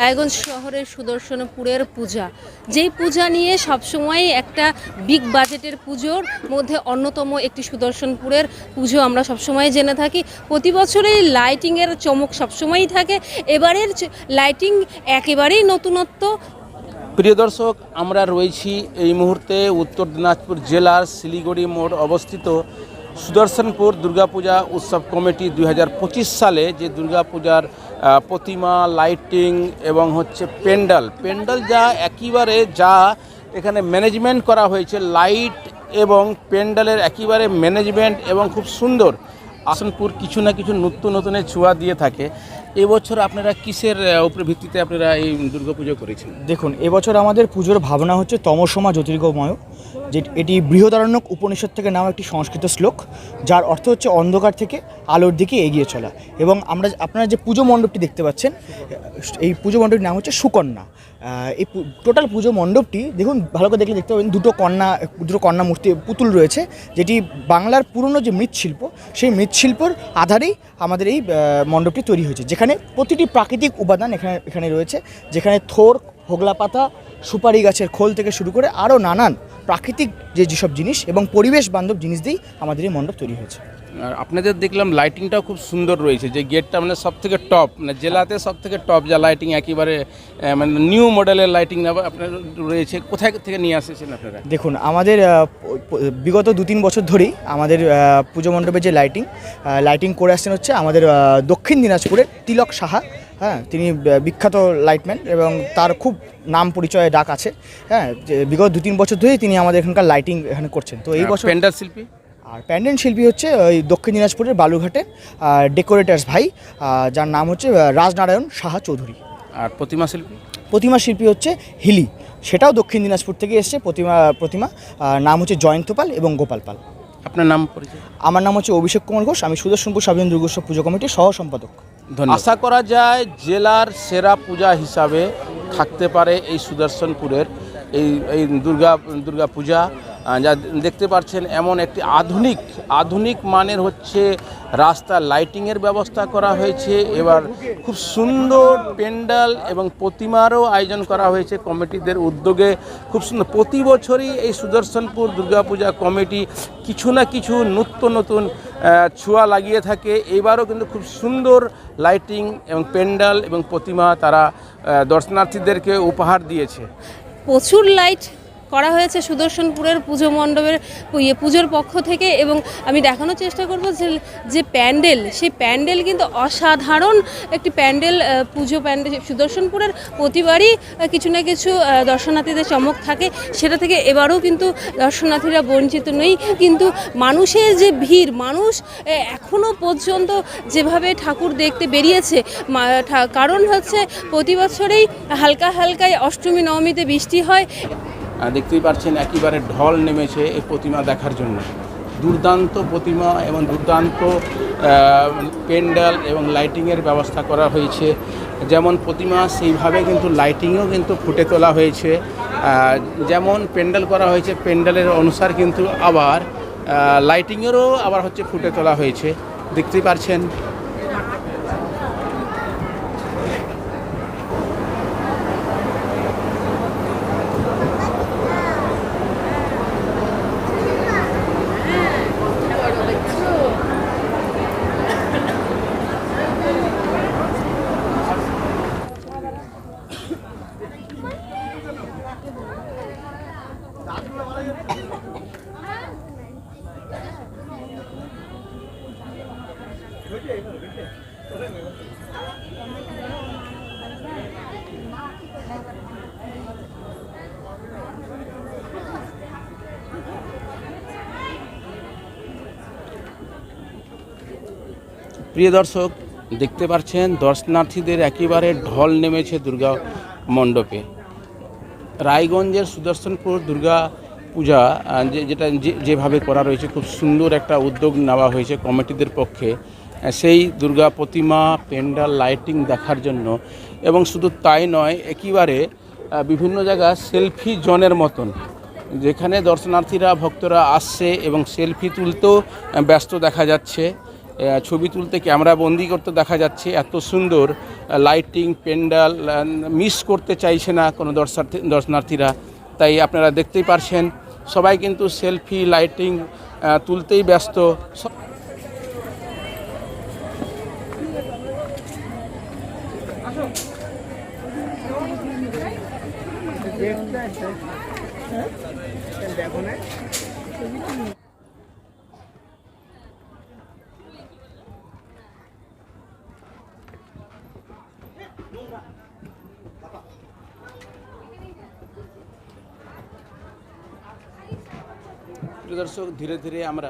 রায়গঞ্জ শহরের সুদর্শনপুরের পূজা। যেই পূজা নিয়ে সবসময় একটা বিগ বাজেটের পুজোর মধ্যে অন্যতম একটি সুদর্শনপুরের পুজো আমরা সবসময় জেনে থাকি। প্রতি বছরই লাইটিংয়ের চমক সবসময়ই থাকে। এবারের লাইটিং একেবারেই নতুনত্ব। প্রিয় দর্শক, আমরা রয়েছি এই মুহূর্তে উত্তর দিনাজপুর জেলার শিলিগুড়ি মোড় অবস্থিত সুদর্শনপুর দুর্গাপূজা উৎসব কমিটি দুই হাজার পঁচিশ সালে যে দুর্গাপূজার প্রতিমা, লাইটিং এবং হচ্ছে পেন্ডাল পেন্ডাল যা একেবারে যা এখানে ম্যানেজমেন্ট করা হয়েছে, লাইট এবং পেন্ডালের একেবারে ম্যানেজমেন্ট এবং খুব সুন্দর। আসনপুর কিছু না কিছু নতুন নতুনের ছোঁয়া দিয়ে থাকে। এবছর আপনারা কিসের উপরে ভিত্তিতে আপনারা এই দুর্গাপুজো করেছেন? দেখুন, এবছর আমাদের পুজোর ভাবনা হচ্ছে তমসমা জ্যোতির্গময়। যে এটি বৃহদারণ্যক উপনিষদ থেকে নেওয়া একটি সংস্কৃত শ্লোক, যার অর্থ হচ্ছে অন্ধকার থেকে আলোর দিকে এগিয়ে চলা। এবং আমরা আপনারা যে পুজো মণ্ডপটি দেখতে পাচ্ছেন, এই পুজো মণ্ডপটির নাম হচ্ছে সুকন্যা। এই টোটাল পুজো মণ্ডপটি, দেখুন, ভালো করে দেখলে দেখতে পাবেন, দুটো কন্যা দুটো কন্যা মূর্তি পুতুল রয়েছে, যেটি বাংলার পুরনো যে মৃৎশিল্প, সেই মৃৎশিল্পর আধারেই আমাদের এই মণ্ডপটি তৈরি হয়েছে, যেখানে প্রতিটি প্রাকৃতিক উপাদান এখানে এখানে রয়েছে, যেখানে থোর হোগলা পাতা সুপারি গাছের খোল থেকে শুরু করে আরও নানান প্রাকৃতিক যে যেসব জিনিস এবং পরিবেশ বান্ধব জিনিস দিয়েই আমাদের এই মণ্ডপ তৈরি হয়েছে। আর আপনাদের দেখলাম লাইটিংটাও খুব সুন্দর রয়েছে যে গেটটা মানে সব থেকে টপ মানে জেলাতে সব থেকে টপ যা লাইটিং একেবারে মানে নিউ মডেলের লাইটিং আপনার রয়েছে কোথায় থেকে নিয়ে আসেছেন আপনারা? দেখুন আমাদের বিগত দু তিন বছর ধরেই আমাদের পুজো মণ্ডপে যে লাইটিং লাইটিং করে আসছেন হচ্ছে আমাদের দক্ষিণ দিনাজপুরের তিলক সাহা হ্যাঁ তিনি বিখ্যাত লাইটম্যান এবং তার খুব নাম পরিচয়ে ডাক আছে। হ্যাঁ যে বিগত দু তিন বছর ধরেই তিনি আমাদের এখানকার লাইটিং এখানে করছেন। তো এই বছর পেন্ডাল শিল্পী? আর প্যান্ডেন্ট শিল্পী হচ্ছে ওই দক্ষিণ দিনাজপুরের বালুঘাটে ডেকোরেটার্স ভাই যার নাম হচ্ছে রাজনারায়ণ সাহা চৌধুরী। আর প্রতিমা শিল্পী? প্রতিমা শিল্পী হচ্ছে হিলি। সেটাও দক্ষিণ দিনাজপুর থেকে এসছে প্রতিমা প্রতিমা নাম হচ্ছে জয়ন্ত পাল এবং গোপাল পাল। আপনার নাম পরিচয়? আমার নাম হচ্ছে অভিষেক কুমার ঘোষ আমি সুদর্শনপুর সাবিন দুর্গোৎসব পুজো কমিটির সহ সম্পাদক আশা করা যায় জেলার সেরা পূজা হিসাবে থাকতে পারে এই সুদর্শনপুরের এই এই দুর্গা দুর্গা পূজা। যা দেখতে পাচ্ছেন, এমন একটি আধুনিক আধুনিক মানের হচ্ছে রাস্তা লাইটিংয়ের ব্যবস্থা করা হয়েছে। এবার খুব সুন্দর পেন্ডাল এবং প্রতিমারও আয়োজন করা হয়েছে কমিটিদের উদ্যোগে। খুব সুন্দর, প্রতি বছরই এই সুদর্শনপুর দুর্গাপূজা কমিটি কিছু না কিছু নতুন নতুন ছোঁয়া লাগিয়ে থাকে। এবারও কিন্তু খুব সুন্দর লাইটিং এবং পেন্ডাল এবং প্রতিমা তারা দর্শনার্থীদেরকে উপহার দিয়েছে। প্রচুর লাইট করা হয়েছে সুদর্শনপুরের পুজো মণ্ডপের ইয়ে পুজোর পক্ষ থেকে এবং আমি দেখানোর চেষ্টা করব যে যে প্যান্ডেল, সেই প্যান্ডেল কিন্তু অসাধারণ একটি প্যান্ডেল পুজো প্যান্ডেল সুদর্শনপুরের প্রতিবারই কিছু না কিছু দর্শনার্থীদের চমক থাকে। সেটা থেকে এবারও কিন্তু দর্শনার্থীরা বঞ্চিত নেই। কিন্তু মানুষের যে ভিড়, মানুষ এখনও পর্যন্ত যেভাবে ঠাকুর দেখতে বেরিয়েছে কারণ হচ্ছে প্রতি বছরেই হালকা হালকায় অষ্টমী, নবমীতে বৃষ্টি হয়। দেখতেই পাচ্ছেন একেবারে ঢল নেমেছে এই প্রতিমা দেখার জন্য। দুর্দান্ত প্রতিমা এবং দুর্দান্ত আহ, পেন্ডাল এবং লাইটিংয়ের ব্যবস্থা করা হয়েছে। যেমন প্রতিমা সেইভাবে কিন্তু লাইটিংও কিন্তু ফুটে তোলা হয়েছে। যেমন পেন্ডাল করা হয়েছে পেন্ডালের অনুসার কিন্তু আবার লাইটিংয়েরও আবার হচ্ছে ফুটে তোলা হয়েছে। দেখতেই পাচ্ছেন প্রিয় দর্শক দেখতে পাচ্ছেন দর্শনার্থীদের একেবারে ঢল নেমেছে দুর্গা মণ্ডপে। রায়গঞ্জের সুদর্শনপুর দুর্গা পূজা যেটা যেভাবে করা রয়েছে, খুব সুন্দর একটা উদ্যোগ নেওয়া হয়েছে কমিটিদের পক্ষে। সেই দুর্গা প্রতিমা পেন্ডাল লাইটিং দেখার জন্য। এবং শুধু তাই নয়, একেবারে বিভিন্ন জায়গা সেলফি জনের মতন, যেখানে দর্শনার্থীরা, ভক্তরা আসছে এবং সেলফি তুলতেও ব্যস্ত দেখা যাচ্ছে। ছবি তুলতে ক্যামেরা বন্দি করতে দেখা যাচ্ছে। এত সুন্দর লাইটিং প্যান্ডেল মিস করতে চাইছে না কোনো দর্শনার্থী দর্শনার্থীরা। তাই আপনারা দেখতেই পারছেন, সবাই কিন্তু সেলফি লাইটিং তুলতেই ব্যস্ত। স- প্রিয় দর্শক ধীরে ধীরে আমরা